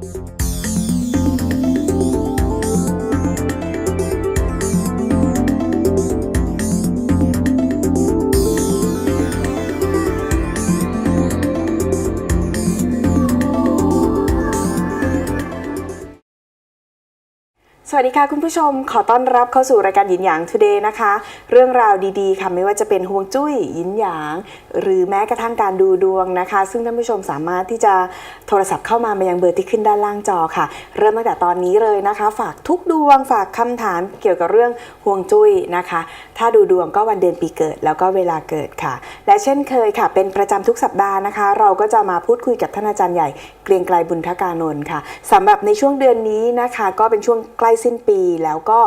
Música สวัสดีค่ะคุณผู้ชมขอต้อนรับเข้าสู่รายการหยินหยาง Today นะคะ เรื่องราวดีๆค่ะไม่ว่าจะเป็นห่วงจุ้ยหยินหยาง หรือแม้กระทั่งการดูดวงนะคะ ซึ่งท่านผู้ชมสามารถที่จะโทรศัพท์เข้ามามายังเบอร์ที่ขึ้นด้านล่างจอค่ะ เริ่มตั้งแต่ตอนนี้เลยนะคะ ฝากทุกดวงฝากคำถามเกี่ยวกับเรื่องห่วงจุ้ยนะคะ ถ้าดูดวงก็วันเดือนปีเกิด แล้วก็เวลาเกิดค่ะ และเช่นเคยค่ะ เป็นประจำทุกสัปดาห์นะคะ เราก็จะมาพูดคุยกับท่านอาจารย์ใหญ่เกรียงไกรบุญทกานนท์ค่ะสำหรับในช่วงเดือนนี้นะคะ ก็เป็นช่วงใกล้สิ้นปี แล้วก็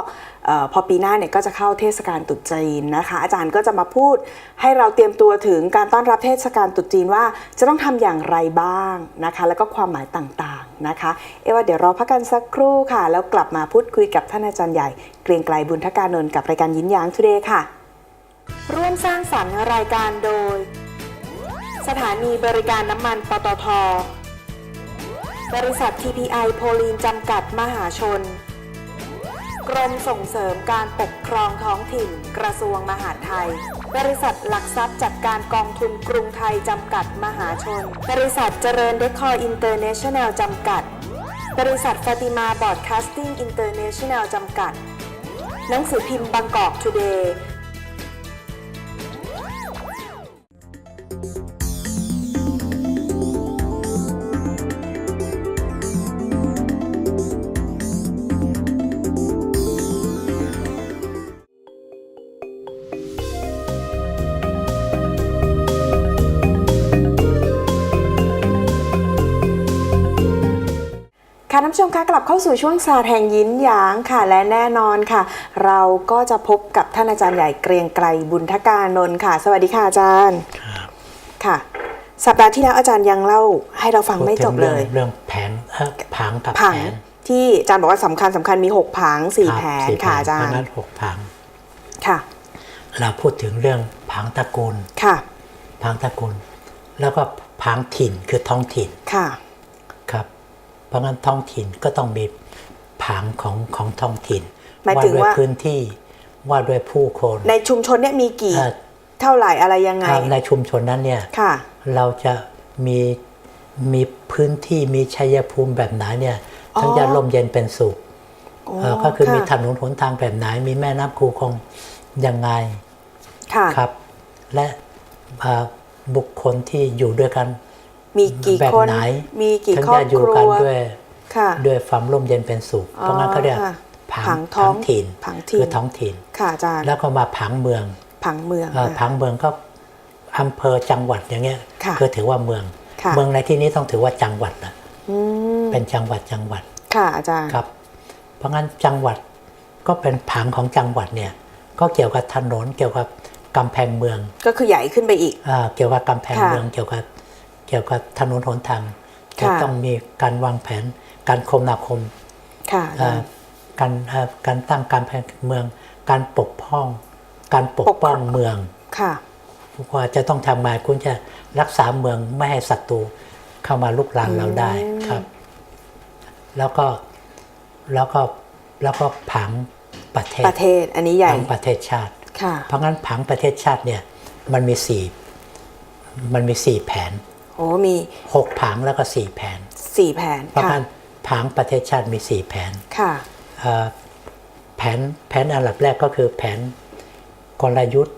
พอปีหน้าเนี่ยก็จะเข้าเทศกาลตรุษจีนนะคะ อาจารย์ก็จะมาพูดให้เราเตรียมตัวถึงการต้อนรับเทศกาลตรุษจีนว่าจะต้องทำอย่างไรบ้างนะคะ แล้วก็ความหมายต่างๆนะคะ เอว่าเดี๋ยวรอพักกันสักครู่ค่ะ แล้วกลับมาพูดคุยกับท่านอาจารย์ใหญ่ เกรียงไกรบุญทกานนท์กับรายการยิ้นยางทุเดย์ค่ะ ร่วมสร้างสรรค์รายการโดย สถานีบริการน้ำมันปตทบริษัท TPI โพลีนจำกัดมหาชน กรมส่งเสริมการปกครองท้องถิ่น กระทรวงมหาดไทย บริษัทหลักทรัพย์จัดการกองทุนกรุงไทยจำกัดมหาชน บริษัทเจริญเดคอร์อินเตอร์เนชั่นแนลจำกัด บริษัทฟาติมาบอร์ดคาสติ้งอินเตอร์เนชั่นแนลจำกัด หนังสือพิมพ์บางกอกทูเดย์ ผู้ชมคะกลับเข้าสู่ช่วงศาสตร์แห่งยินหยางค่ะและแน่นอนค่ะ เราก็จะพบกับท่านอาจารย์ใหญ่เกรียงไกรบุญทกานนท์ค่ะ สวัสดีค่ะอาจารย์ค่ะ สัปดาห์ที่แล้วอาจารย์ยังเล่าให้เราฟังไม่จบเลยพูดถึงเรื่องเรื่องแผนเอ่อผังกับผังแผนที่อาจารย์บอกว่าสำคัญสำคัญมี6ผัง4รับแผนสี่ค่ะอาจาเพรราะย์นั้นหกผังค่ะ เราพูดถึงเรื่องผังตระกูลค่ะผังตระกูล แล้วก็ผังถิ่นคือท้องถิ่นค่ะครับเพ ราะงั้นท้องถิ่นก็ต้องมีผังของของท้องถิ่นหมายถึงด้วยว่าพื้นที่ว่าด้วยผู้คน ในชุมชนเนี่ยมีกี่เอ่อเท่าไหร่อะไรยังไง ในชุมชนนั้นเนี่ยค่ะเราจะมีมีพื้นที่มีชัยภูมิแบบไหนเนี่ยถึงอ๋อจะร่มเย็นเป็นสุขโอ้เอ่อก็คือมีถค่ะนนหนทางแบบไหน มีแม่น้ำคูคงยังไงค่ะครับ และเอ่อบุคคลที่อยู่ด้วยกัน มีกี่แบบคนไหนมีกี่ถึงครอบจะอยู่ครักันวด้วยค่ะด้วยความร่มเย็นเป็นสุขอ๋อเพราะงั้นเขาเรียกค่ะผัผังงท้องถิ่นผังถิ่นคือท้องถิ่นค่ะอาจารย์แล้วก็มาผังเมือง ผังเมืองเอ่อค่ะผังเมืองก็อำเภอจังหวัดอย่างเงี้ยค่ะคือถือว่าเมืองค่ะเมืองในที่นี้ต้องถือว่าจังหวัดนะอืมเป็นจังหวัดจังหวัด ค่ะอาจารย์ครับ เพราะงั้นจังหวัดก็เป็นผังของจังหวัดเนี่ย ก็เกี่ยวกับถนนเกี่ยวกับกำแพงเมือง ก็คือใหญ่ขึ้นไปอีกอ่าเกี่ยวกับกำแพงค่ะเมืองเกี่ยวกับ เกี่ยวกับถนนหนทางค่ะจะต้องมีการวางแผน การคมนาคมค่ะอาอ่จารย์การอ่าการตั้งการแพงเมือง การปกป้อง การปกปกป้ป้อองงเมืองค่ะว่าจะต้องทำไงคุณจะรักษาเมืองไม่ให้ศัตรูเข้ามาลุกลานเราได้ครับ แล้วก็แล้วก็แล้วก็ผังประเทศประเทศ อันนี้ใหญ่ผังประเทศชาติค่ะเพราะงั้นผังประเทศชาติเนี่ยมันมีสี่มันมีสี่แผน โอ้มีหกผังแล้วก็สี่แผนสี่แผนเพราะค่ะงั้นผังประเทศชาติมีสี่แผนค่ะเอ่อแผนแผนอันดับแรกก็คือแผนกลยุทธ์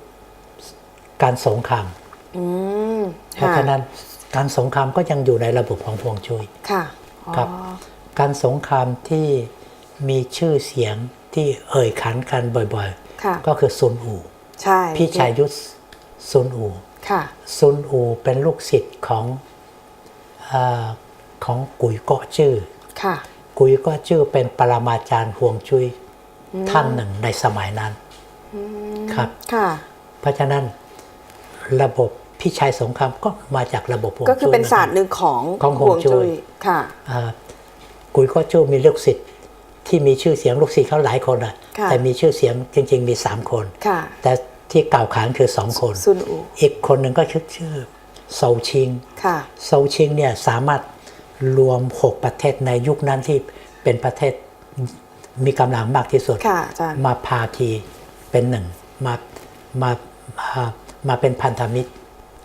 การสงครามอืมเพราะค่ะฉะนั้นการสงครามก็ยังอยู่ในระบบของพวงจุ้ยค่ะอ๋อครับการสงครามที่มีชื่อเสียงที่เอ่ยขานกันบ่อยค่ะๆก็คือซุนอู ใช่ พี่ชายยุทธซุนอูค่ะ ซุนอูเป็นลูกศิษย์ของเออของกุยเกาะจื้อค่ะกุยเกาะจื้อเป็นปรมาจารย์ห่วงจุ้ยท่านหนึ่งในสมัยนั้นครับค่ะเพราะฉะนั้นระบบพี่ชายสงครามก็มาจากระบบห่วงก็จุ้ยคือเป็นหมืศาสตร์หนึ่งของของฮวงจุ้ยค่ะอ่ากุยเกาะจื้อมีลูกศิษย์ที่มีชื่อเสียงลูกศิษย์เขาหลายคนอะค่ะ แต่มีชื่อเสียงจริง ๆ มีสามคนค่ะแต่ ที่กล่าวขานคือสองคนซุนอูอีกคนหนึ่งก็ชื่อชื่อโซชิงค่ะโซชิงเนี่ยสามารถรวม 6 ประเทศในยุคนั้นที่เป็นประเทศมีกำลังมากที่สุดค่ะอาจารย์มาพาทีเป็นหนึ่งมามามามาเป็นพันธมิตร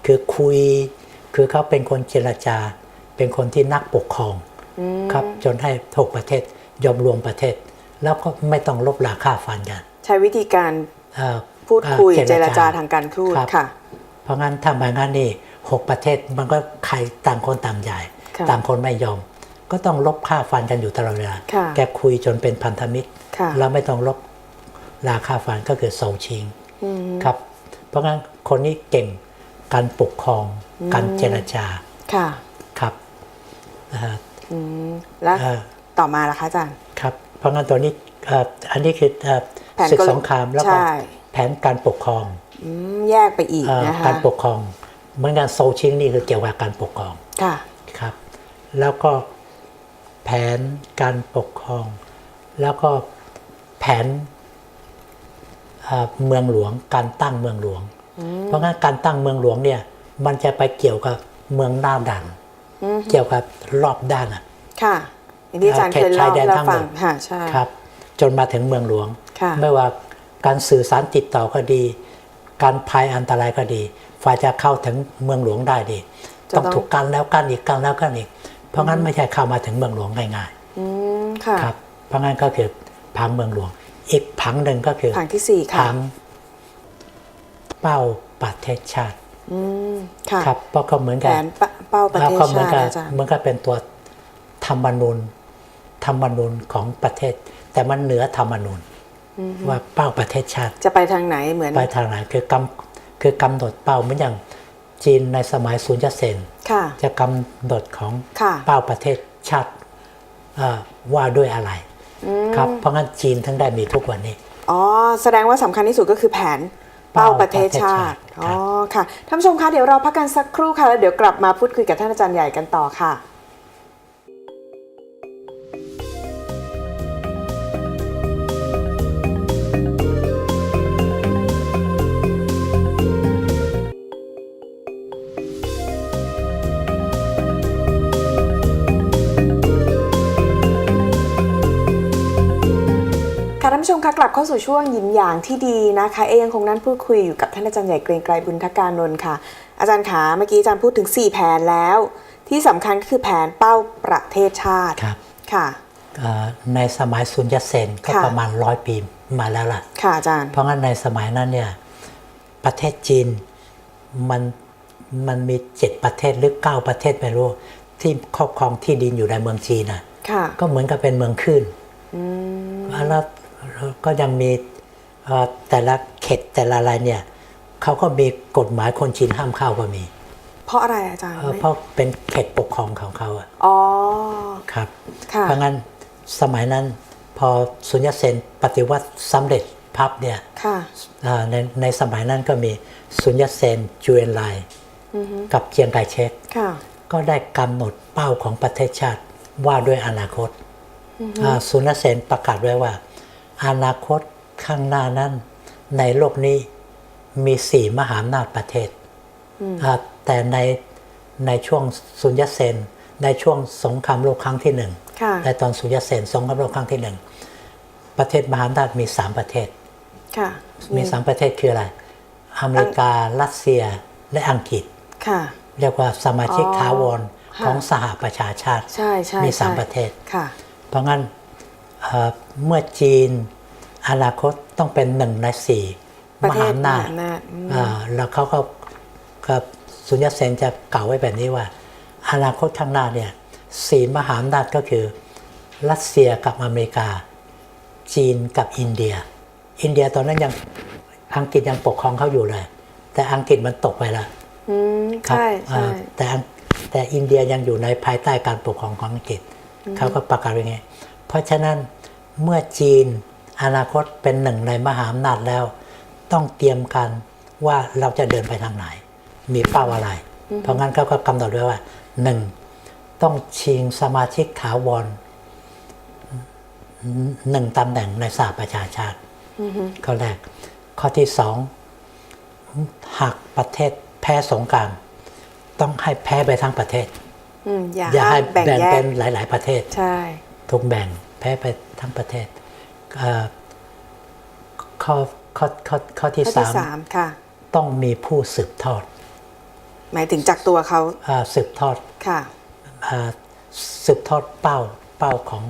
คือคุยคือเขาเป็นคนเจรจา เป็นคนที่นักปกครองครับจนให้ถกประเทศยอมรวมประเทศ แล้วก็ไม่ต้องลบราค่าฟันกัน ใช้วิธีการเอ่อ พูดคุยอ่อเจรจาทางการทูตครับค่ะ เพราะงั้นถ้ามางั้นนี่หกประเทศมันก็ใครต่างคนต่างใหญ่ค่ะต่างคนไม่ยอม ก็ต้องลบค่าฟันกันอยู่ตลอดเวลาค่ะแกคุยจนเป็นพันธมิตรค่ะแล้วไม่ต้องลบราคาฟันก็คือโซชิงครับ เพราะงั้นคนนี้เก่งการปกครองการเจรจาค่ะครับนะฮะอืมแล้วเอ่อต่อมาล่ะคะอาจารย์ครับ เพราะงั้นตัวนี้เอ่ออันนี้คือเอ่อแผนศึกกลสงครามแล้วก็ใช่ แผนการปกครองอืมแยกไปอีกเอ่อนะคะการปกครองเหมือนกันโซชิงนี่คือเกี่ยวกับการปกครองค่ะครับ แล้วก็แผนการปกครอง แล้วก็แผนเอ่อเมืองหลวง การตั้งเมืองหลวง เพราะงั้นการตั้งเมืองหลวงเนี่ยมันจะไปเกี่ยวกับเมืองหน้าด่านเกี่ยวกับรอบด้านอะค่ะอย่างที่อาจารย์เขเคตยชาเล่ายแดนให้เราทั้งหมฟัดงค่ะใช่ครับ จนมาถึงเมืองหลวงค่ะไม่ว่า การสื่อสารติดต่อก็ดี การภัยอันตรายก็ดีฝ่ายจะเข้าถึงเมืองหลวงได้ดีจะต้องต้องถูกกันแล้วกันอีกกันแล้วกันอีก เพราะงั้นไม่ใช่เข้ามาถึงเมืองหลวงง่ายอืมค่ะๆครับ เพราะงั้นก็คือพังเมืองหลวง อีกผังหนึ่งก็คือผังที่สี่ค่ะผังเป้าประเทศชาติอืมค่ะครับเพราะก็เหมือนแผกันนปะเป้าประเทศก็เหมือนชาติกับอาจารย์เหมือนกับเป็นตัวธรรมนูญธรรมนูญของประเทศ แต่มันเหนือธรรมนูญ ว่าเป้าประเทศชาติ จะไปทางไหนเหมือนไปทางไหนคือกำคือกำหนดเป้าเหมือนอย่างจีนในสมัยซุนยัตเซนค่ะจะกำหนดของค่ะเป้าประเทศชาติเอ่อว่าด้วยอะไรครับเพราะงั้นจีนถึงได้มีทุกวันนี้อ๋อแสดงว่าสำคัญที่สุดก็คือแผนเป้าประเทศชาติเป้าประเทศชาติอ๋อค่ะท่านผู้ชมคะเดี๋ยวเราพักกันสักครู่ค่ะแล้วเดี๋ยวกลับมาพูดคุยกับท่านอาจารย์ใหญ่กันต่อค่ะ ค่ะท่านผู้ชมคะกลับเข้าสู่ช่วงหยินหยางที่ดีนะคะ เอยังคงนั่นพูดคุยอยู่กับท่านอาจารย์ใหญ่เกรียงไกรบุญทการนนท์ค่ะ อาจารย์ขาเมื่อกี้อาจารย์พูดถึง 4 แผนแล้ว ที่สำคัญก็คือแผนเป้าประเทศชาติครับค่ะเอ่อในสมัยซุนยัตเซนก็ค่ะประมาณร้อยปีมาแล้วล่ะค่ะอาจารย์เพราะงั้นในสมัยนั้นเนี่ยประเทศจีนมันมันมีเจ็ดประเทศหรือเก้าประเทศไม่รู้ที่ครอบครองที่ดินอยู่ในเมืองจีนน่ะค่ะก็เหมือนกับเป็นเมืองขึ้นแล้ว ก็ยังมีเอ่อแต่ละเขตแต่ละอะไรเนี่ยเขาก็มีกฎหมายคนจีนห้ามเข้าก็มี เพราะอะไรอาจารย์เอ่อเพราะเป็นเขตปกครองของเขาอะอ๋อครับค่ะเพราะงั้นสมัยนั้นพอสุญญเซนปฏิวัติสำเร็จพับเนี่ยค่ะเอ่อในในสมัยนั้นก็มีสุญญเซนจูเอนไลกับเจียงไคเชกค่ะก็ได้กำหนดเป้าของประเทศชาติว่าด้วยอนาคตอ่าสุญญเซนประกาศไว้ว่า อนาคตข้างหน้านั้น ในโลกนี้มีสี่มหาอำนาจประเทศอ่าแต่ในในช่วงสุญญเซน ในช่วงสงครามโลกครั้งที่หนึ่งค่ะในตอนสุญญเซนสงครามโลกครั้งที่หนึ่งประเทศมหาอำนาจมีสามประเทศค่ะมีสามประเทศคืออะไร อเมริกา รัสเซีย และอังกฤษค่ะเรียกว่าสมาชิกอ๋อถาวรค่ะของสหประชาชาติใช่ใช่มีสามใช่ประเทศค่ะเพราะงั้น เอ่อเมื่อจีนอนาคตต้องเป็นหนึ่งในสี่ประมเทหาศอำนาจมหาอำนาจอืมอ่าแล้วเขาก็กับสุญญเซนจะกล่าวไว้แบบนี้ว่า อนาคตข้างหน้าเนี่ยสี่มหาอำนาจก็คือ รัสเซียกับอเมริกา จีนกับอินเดีย อินเดียตอนนั้นยังอังกฤษยังปกครองเขาอยู่เลย แต่อังกฤษมันตกไปแล้วอืมครับใช่อ่าใช่แต่อังแต่อินเดียยังอยู่ในภายใต้การปกครองของอังกฤษเขาก็ประกาศไว้ไง เพราะฉะนั้น เมื่อจีน อนาคตเป็นหนึ่งในมหาอำนาจแล้ว ต้องเตรียมกันว่าเราจะเดินไปทางไหน มีเป้าอะไร เพราะงั้นเขาก็กำหนดไว้ว่าหนึ่งต้องชิงสมาชิกถาวรหนึ่งตำแหน่งในสหประชาชาติข้อแรก ข้อที่สองหากประเทศแพ้สงครามต้องให้แพ้ไปทั้งประเทศอืมอย่าอย่าให้แบ่งแบ่งแยเป็กนหลาย ๆ ประเทศใช่ถูกแบ่ง แพ้ไปทั้งประเทศเอ่อข้อข้อข้อข้อที่ข้อสาที่มสามค่ะต้องมีผู้สืบทอด หมายถึงจากตัวเขาอาสืบทอดค่ะอาสืบทอดเป้าเป้าของ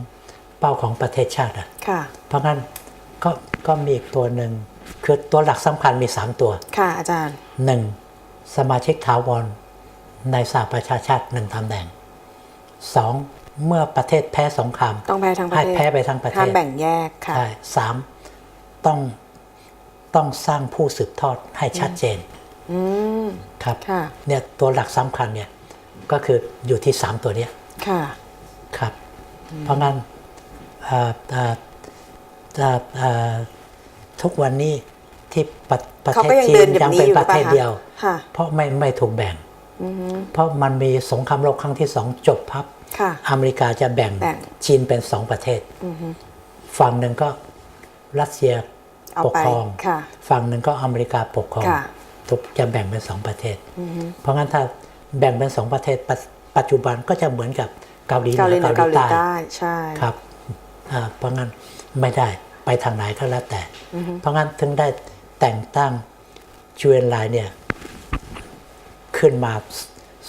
เป้าของประเทศชาติอะค่ะเพราะงั้นก็ก็มีอีกตัวหนึ่งคือตัวหลักสำคัญมี3ตัว ค่ะอาจารย์ 1. สมาชิกถาวรในสหประชาชาติหนึ่งตำแหน่ง 2. เมื่อประเทศแพ้สงครามต้องแพ้ทั้งประให้เทศแพ้ไปทั้งประเทห้ามศแบ่งแยกค่ะใช่สามต้องต้องสร้างผู้สืบทอดให้ชัดเจนอืมครับค่ะเนี่ยตัวหลักสำคัญเนี่ยก็คืออยู่ที่สามตัวเนี้ยค่ะครับ เพราะงั้นเอ่อเอ่อเอ่อเอ่อทุกวันนี้ที่ประประเขาเทศก็ยังจีเดินนแบบยังนี้เป็นอยู่ประเทศหรือเปล่าคะเดียวค่ะเพราะไม่ไม่ถูกแบ่ง เพราะมันมีสงครามโลกครั้งที่สองจบพับค่ะอเมริกาจะแบ่งแบ่งจีนเป็นสองประเทศ ฝั่งหนึ่งก็รัสเซียเอาปกไปครองค่ะฝั่งหนึ่งก็อเมริกาปกครองค่ะทุกจะแบ่งเป็นสองประเทศ เพราะงั้นถ้าแบ่งเป็นสองประเทศปัจปัจจุบันก็จะเหมือนกับเกาหลีเหเกาหลีนืเหนืออเกาหลีเกาหลีใต้ใต้ใช่ครับอ่าเพราะงั้นไม่ได้ไปทางไหนก็แล้วแต่ เพราะงั้นถึงได้แต่งตั้งจูเอนไลน์เนี่ย ขึ้นมา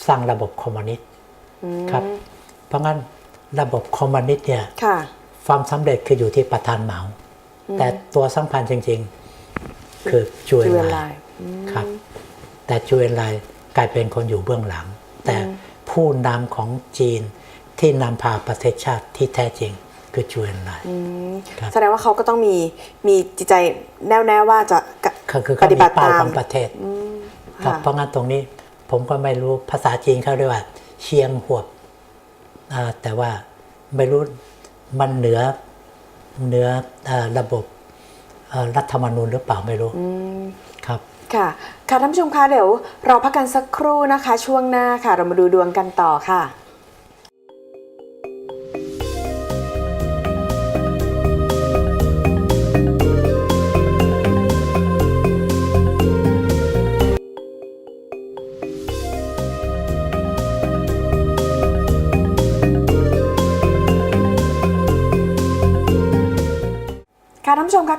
สร้างระบบคอมมิวนิสต์ครับ เพราะงั้นระบบคอมมิวนิสต์เนี่ยค่ะความสำเร็จคืออยู่ที่ประธานเหมา แต่ตัวสำคัญจริง ๆ คือจูเอจูนเอนไลไลน์น์ครับ แต่จูเอนไลน์กลายเป็นคนอยู่เบื้องหลัง แต่ผู้นำของจีนที่นำพาประเทศชาติที่แท้จริงคือจูเอนไลน์ครับแสดงว่าเขาก็ต้องมีมีจิตใจแน่วแน่ว่าจะกะคือคือปเขาฏิมีบัติเป้าตามของประเทศครับค่ะเพราะงั้นตรงนี้ ผมก็ไม่รู้ภาษาจีนเขาเรียกว่า เชียงหวบอ่าแต่ว่าไม่รู้มันเหนือเหนือเอ่อระบบเอ่อรัฐธรรมนูญหรือเปล่าไม่รู้ครับค่ะ ค่ะท่านผู้ชมคะเดี๋ยวเราพักกันสักครู่นะคะ ช่วงหน้าค่ะ เรามาดูดวงกันต่อค่ะ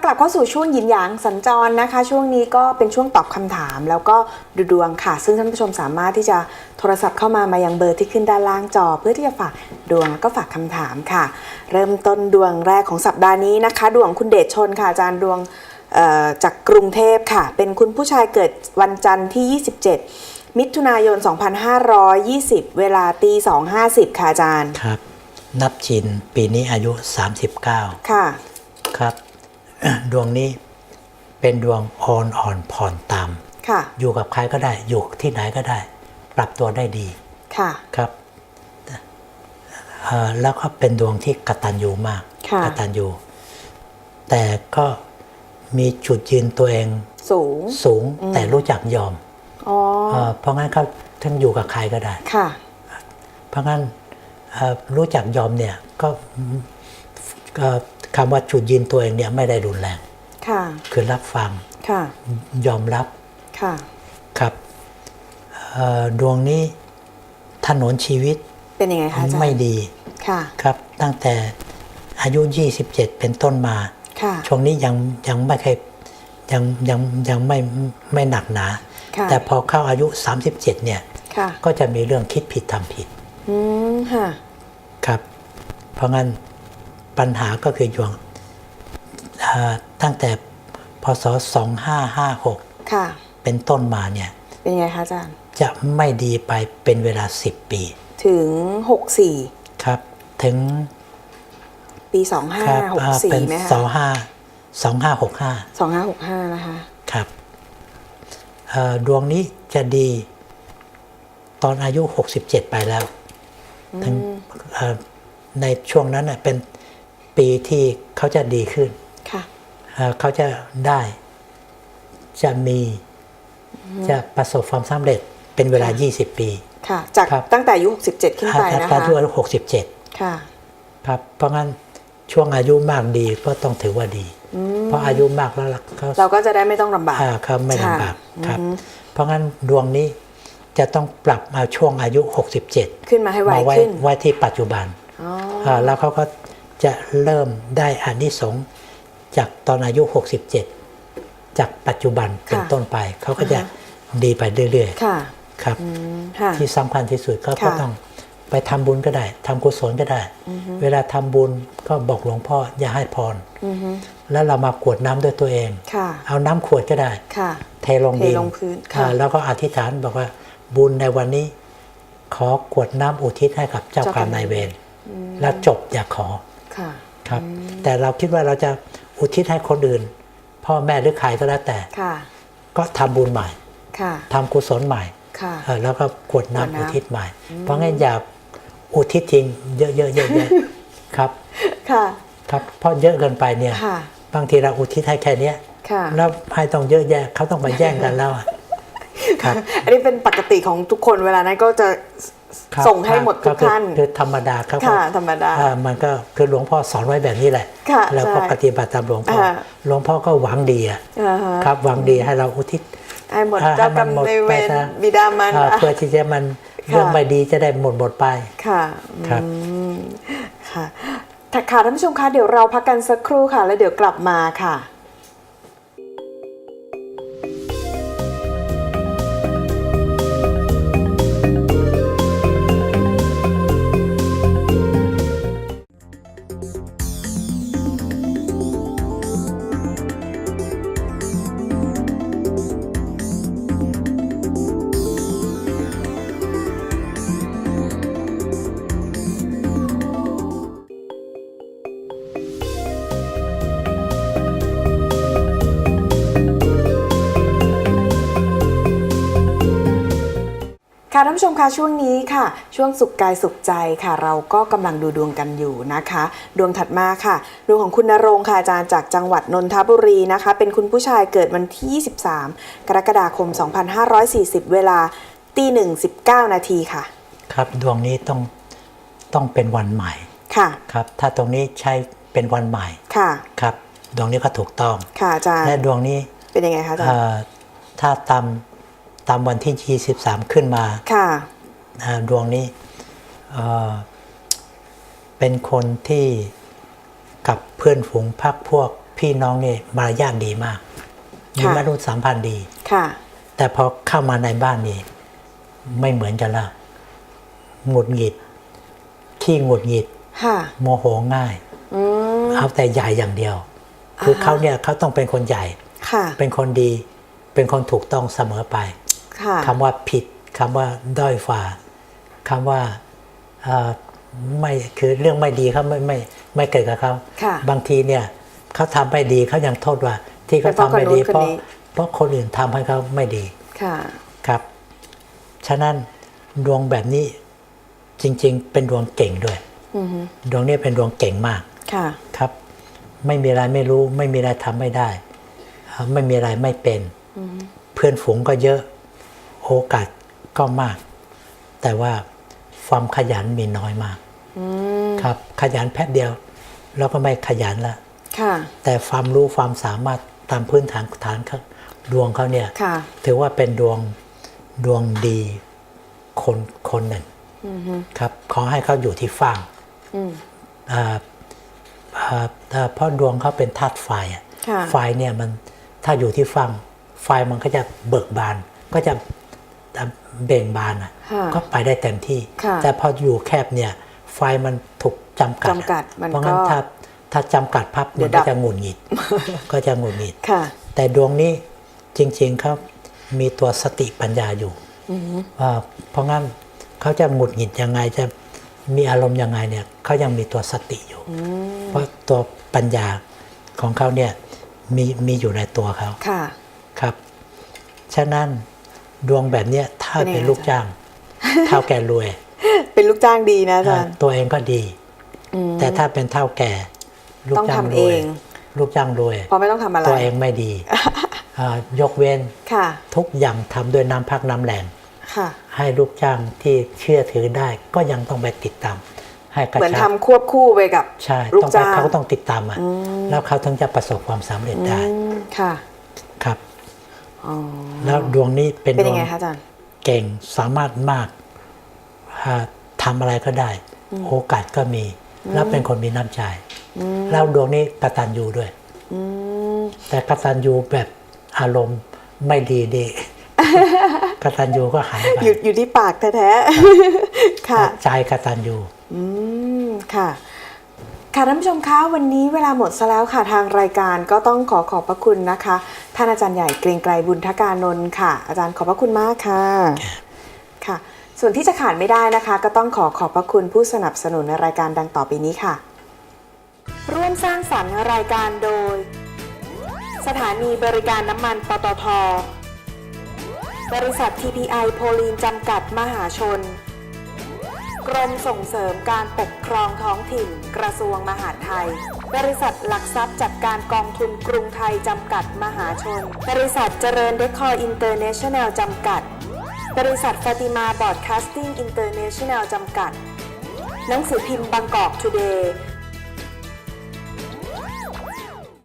กลับเข้าสู่ช่วงหยินหยางสัญจรนะคะ ช่วงนี้ก็เป็นช่วงตอบคำถาม แล้วก็ดูดวงค่ะ ซึ่งท่านผู้ชมสามารถที่จะโทรศัพท์เข้ามามายังเบอร์ที่ขึ้นด้านล่างจอ เพื่อที่จะฝากดวงแล้วก็ฝากคำถามค่ะ เริ่มต้นดวงแรกของสัปดาห์นี้นะคะ ดวงคุณเดชชนค่ะอาจารย์ดวงเอ่อจากกรุงเทพค่ะ เป็นคุณผู้ชายเกิดวันจันทร์ที่ 27 มิถุนายน 2520 เวลาตี2.50 ค่ะอาจารย์ ครับ นับชินปีนี้อายุ 39 ค่ะ ครับ ดวงนี้เป็นดวงอ่อนอ่อนผ่อนตามค่ะอยู่กับใครก็ได้ อยู่ที่ไหนก็ได้ ปรับตัวได้ดีค่ะครับเอ่อแล้วก็เป็นดวงที่กตัญญูมากค่ะกตัญญูแต่ก็มีจุดยืนตัวเองสูงสูงแต่รู้จักยอมอ๋อเอ่อเพราะงั้นเขาถึงอยู่กับใครก็ได้ค่ะ เพราะงั้นเอ่อรู้จักยอมเนี่ยก็ก็ คำว่าจุดยืนตัวเองเนี่ยไม่ได้รุนแรงค่ะคือรับฟังค่ะยอมรับค่ะครับเอ่อดวงนี้ถนนชีวิตเป็นยังไงคะอาจารย์ไม่ดีค่ะครับตั้งแต่อายุ 27 เป็นต้นมาค่ะช่วงนี้ยังยังไม่เคยยังยังยังไม่ไม่หนักหนาค่ะแต่พอเข้าอายุ 37 เนี่ยค่ะก็จะมีเรื่องคิดผิดทำผิดอืมค่ะครับ เพราะงั้น ปัญหาก็คือยวงเอ่อตั้งแต่พศ 2556ค่ะเป็นต้นมาเนี่ย เป็นยังไงคะอาจารย์ จะไม่ดีไปเป็นเวลา 10 ปี ถึงหกสี่ครับ ถึง ปีสองห้าครับหกอ่าสี่เป็นไหมคะสองห้าสองห้าหกห้าสองห้าหกห้านะคะ ครับเอ่อดวงนี้จะดีตอนอายุ 67 ไปแล้ว ถึงเอ่อในช่วงนั้นเน่ยเป็น ปีที่เขาจะดีขึ้นค่ะเอ่อเขาจะได้จะมีจะประสบความสำเร็จเป็นเวลาค่ะ20 ปีค่ะจากครับตั้งแต่อายุหกสิบเจ็ดขึ้นไปถ้านะถ้าคะอายุ67 ค่ะ ครับ เพราะงั้นช่วงอายุมากดีก็ต้องถือว่าดี เพราะอายุมากแล้วเขาเราก็จะได้ไม่ต้องลำบากอ่าครับไม่ลำบากครับ เพราะงั้นดวงนี้จะต้องปรับมาช่วงอายุ 67 ขึ้นมาให้ไวมาไว้ขึ้นไว้ที่ปัจจุบันอ๋ออ่าแล้วเขาก็ จะเริ่มได้อานิสงส์จากตอนอายุ 67 จากปัจจุบันเป็นต้นไป เขาก็จะดีไปเรื่อยค่ะๆครับอืมค่ะที่สำคัญที่สุดก็ค่ะก็ต้องไปทำบุญก็ได้ทำกุศลก็ได้ เวลาทำบุญก็บอกหลวงพ่ออย่าให้พรอือฮึแล้วเรามากรวดน้ำด้วยตัวเองค่ะเอาน้ำขวดก็ได้ค่ะเทลงดินเทลงพื้นค่ะอ่าแล้วก็อธิษฐานบอกว่าบุญในวันนี้ ขอกรวดน้ำอุทิศให้กับเจ้ากรรมนายเวรแล้วจบอย่าขอ ค่ะครับ แต่เราคิดว่าเราจะอุทิศให้คนอื่น พ่อแม่หรือใครก็แล้วแต่ค่ะก็ทำบุญใหม่ค่ะทำกุศลใหม่ค่ะเออแล้วก็กรวดน้ำกรวดน้ำอุทิศใหม่ เพราะงั้นอย่าอุทิศทิ้งเยอะๆๆๆครับค่ะครับเพราะเยอะเกินไปเนี่ยค่ะบางทีเราอุทิศให้แค่เนี้ยค่ะแล้วให้ต้องเยอะแยะเขาต้องมาแย่งกันแล้วอะครับ อันนี้เป็นปกติของทุกคนเวลานั้นก็จะครับ ส่งให้หมดทุกคือท่านคือธรรมดาเขาก็ค่ะธรรมดาอ่ามันก็คือหลวงพ่อสอนไว้แบบนี้แหละค่ะแล้วก็ใช่ปฏิบัติตามหลวงพ่ออาหลวงพ่อก็หวังดีอะอ่าฮะครับหวังดีให้เราอุทิศให้หมดอ่าเจ้ากรรมให้มันหมดในายเวไปรซะบิดามารอ่าดาเพื่อที่จะมันค่ะเรื่องไม่ดีจะได้หมดหมดไปค่ะครับอืมค่ะถ้าค่ะท่านผู้ชมคะเดี๋ยวเราพักกันสักครู่ค่ะ แล้วเดี๋ยวกลับมาค่ะ ผู้ชมคะช่วงนี้ค่ะ ช่วงสุขกายสุขใจค่ะ เราก็กำลังดูดวงกันอยู่นะคะ ดวงถัดมาค่ะ ดวงของคุณนรงค์ค่ะอาจารย์จากจังหวัดนนทบุรีนะคะ เป็นคุณผู้ชายเกิดวันที่ 23 กรกฎาคม 2540 เวลาตีหนึ่งสิบเก้านาทีค่ะ ครับดวงนี้ต้องต้องเป็นวันใหม่ค่ะครับถ้าตรงนี้ใช้เป็นวันใหม่ค่ะครับดวงนี้ก็ถูกต้องค่ะอาจารย์และดวงนี้เป็นยังไงคะอาจารเอ่ย์อถ้าตาม ตามวันที่ 23 ขึ้นมาค่ะอ่าดวงนี้เอ่อเป็นคนที่กับเพื่อนฝูงพักพวกพี่น้องนี่มารยาทดีมากมีค่ะมนุษยสัมพันธ์ดีค่ะ แต่พอเข้ามาในบ้านนี่ไม่เหมือนกันละหงุดหงิด ขี้หงุดหงิดค่ะโมโหง่ายอืมเอาแต่ใหญ่อย่างเดียว คือเขาเนี่ยเขาต้องเป็นคนใหญ่ค่ะเป็นคนดี เป็นคนถูกต้องเสมอไป ค่ะคำว่าผิดคำว่าด้อยฝ่าคำว่าเอ่อไม่คือเรื่องไม่ดีเขาไม่ไม่ไม่เกิดกับเขาค่ะบางทีเนี่ยเขาทำไม่ดีเขายังโทษว่า ที่เขาเป็นเพราะทำไม่ดีคนนู้นคนเพราะนี้เพราะคนอื่นทำให้เขาไม่ดีค่ะครับ ฉะนั้นดวงแบบนี้จริง ๆ เป็นดวงเก่งด้วยอือฮึดวงนี้เป็นดวงเก่งมากค่ะครับ ไม่มีอะไรไม่รู้ ไม่มีอะไรทำไม่ได้เอ่อไม่มีอะไรไม่เป็น เพื่อนฝูงก็เยอะ โอกาสก็มาก แต่ว่าความขยันมีน้อยมากอืมครับขยันแป๊บเดียว แล้วก็ไม่ขยันละค่ะแต่ความรู้ความสามารถตามพื้นฐานฐานเขาดวงเขาเนี่ยค่ะถือว่าเป็นดวงดวงดีคนคนหนึ่งอือฮึครับขอให้เขาอยู่ที่ฝั่งอืมอ่าอ่าอ่าเพราะดวงเขาเป็นธาตุไฟอะค่ะไฟเนี่ยมันถ้าอยู่ที่ฝั่งไฟมันก็จะเบิกบานก็จะ เบ่งบานอะค่ะก็ไปได้เต็มที่ค่ะแต่พออยู่แคบเนี่ยไฟมันถูกจำกัดอะจำกัดมันเพราะงั้นก็ถ้าถ้าจำกัดพับเดี๋มัยนวดัก็บจะหงุดหงิดก็จะหงุดหงิดค่ะแต่ดวงนี้จริงๆเขามีตัวสติปัญญาอยู่อือฮึอ่าเพราะงั้นเขาจะหงุดหงิดยังไงจะมีอารมณ์ยังไงเนี่ยเขายังมีตัวสติอยู่อืมเพราะตัวปัญญาของเขาเนี่ยมีมีอยู่ในตัวเขาค่ะครับ ฉะนั้น ดวงแบบเนี้ยถ้าเป็นยังไงเป็นลูกจ้างเท่าแก่รวย เป็นลูกจ้างดีนะอาจารย์ตัวเองก็ดีอืมแต่ถ้าเป็นเท่าแก่ ลูกต้องจ้างทำรวยเองลูกจ้างรวยเพราะไม่ต้องทำอะไรตัวเองไม่ดีอ่ายกเว้นค่ะทุกอย่างทำด้วยน้ำพักน้ำแรงค่ะให้ลูกจ้างที่เชื่อถือได้ก็ยังต้องไปติดตาม ให้กระเหมือนชัทำบควบคู่ไปกับใช่ลูกต้องไปจ้างเขาก็ต้องติดตามอะอืมแล้วเขาถึงจะประสบความสำเร็จได้อืมค่ะครับอ๋อ แล้วดวงนี้เป็นเป็นดยัวงงไงคะอาจารย์เก่งสามารถมากอ่าทำอะไรก็ได้ โอกาสก็มี แล้วเป็นคนมีน้ำใจแล้วดวงนี้กตัญญูด้วยอืมแต่กตัญญูแบบอารมณ์ไม่ดีดีกตัญญูก็หายไปอยู่อยู่ที่ปากแท้ๆค่ะใจกตัญญูอืมค่ะ ค่ะท่านผู้ชมคะวันนี้เวลาหมดซะแล้วค่ะทางรายการก็ต้องขอขอบพระคุณนะคะ ท่านอาจารย์ใหญ่เกรียงไกรบุญทการนนท์ค่ะ อาจารย์ขอบพระคุณมากค่ะค่ะ ส่วนที่จะขาดไม่ได้นะคะ ก็ต้องขอขอบพระคุณผู้สนับสนุนในรายการดังต่อไปนี้ค่ะ ร่วมสร้างสรรค์รายการโดย สถานีบริการน้ำมันปตทบริษัท TPI โพลีนจำกัดมหาชน กรมส่งเสริมการปกครองท้องถิ่น กระทรวงมหาดไทย บริษัทหลักทรัพย์จัดการกองทุนกรุงไทยจำกัดมหาชน บริษัทเจริญเดคอร์อินเตอร์เนชั่นแนลจำกัด บริษัทฟาติมาบอร์ดคาสติ้งอินเตอร์เนชั่นแนลจำกัด หนังสือพิมพ์บางกอกทูเดย์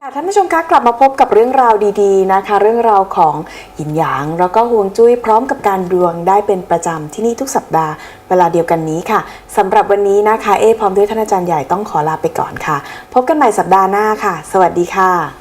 ค่ะท่านผู้ชมคะกลับมาพบกับเรื่องราวดีๆนะคะ เรื่องราวของหยินหยาง แล้วก็ฮวงจุ้ยพร้อมกับการดวงได้เป็นประจำที่นี่ทุกสัปดาห์เวลาเดียวกันนี้ค่ะสำหรับวันนี้นะคะ เอพร้อมด้วยท่านอาจารย์ใหญ่ต้องขอลาไปก่อนค่ะ พบกันใหม่สัปดาห์หน้าค่ะ สวัสดีค่ะ